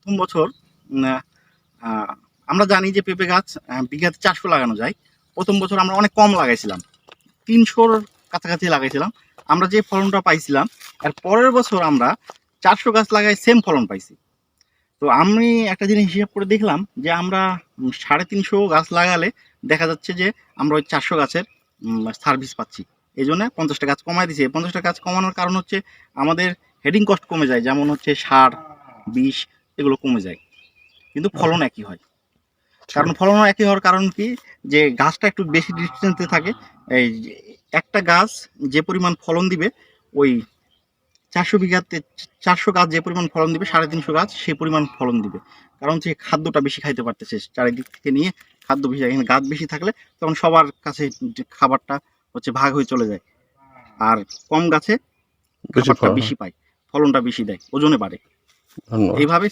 প্রথম বছর আমরা জানি যে পেঁপে গাছ বিঘাতে চারশো লাগানো যায়। প্রথম বছর আমরা অনেক কম লাগাইছিলাম। তিনশোর কাছাকাছি লাগাইছিলাম। আমরা যে ফলনটা পাইছিলাম আর পরের বছর আমরা চারশো গাছ লাগাই সেম ফলন পাইছি। তো আমি একটা জিনিস হিসাব করে দেখলাম যে আমরা সাড়ে তিনশো গাছ লাগালে দেখা যাচ্ছে যে আমরা ওই চারশো গাছের সার্ভিস পাচ্ছি। এই জন্য পঞ্চাশটা গাছ কমাই এই পঞ্চাশটা গাছ কমানোর কারণ হচ্ছে আমাদের হেডিং কস্ট কমে যায়। যেমন হচ্ছে সার বিষ এগুলো কমে যায়। কিন্তু ফলন একই হয়। কারণ ফলন একই হওয়ার কারণ কি? যে গাছটা একটু বেশি ডিস্টেন্সে থাকে এই একটা গাছ যে পরিমাণ ফলন দিবে ওই চারশো বিঘাতে চারশো গাছ যে পরিমাণ ফলন দিবে সাড়ে তিনশো গাছ সেই পরিমাণ ফলন দিবে। কারণ হচ্ছে খাদ্যটা বেশি খাইতে পারতেছে চারিদিক থেকে নিয়ে খাদ্য বেশি এখানে গাছ বেশি থাকলে তখন সবার কাছে খাবারটা হচ্ছে ভাগ হয়ে চলে যায়। আর কম গাছে বেশি হয়। পায় ফলনটা বেশি দেয় ওজনে বাড়ে। এইভাবে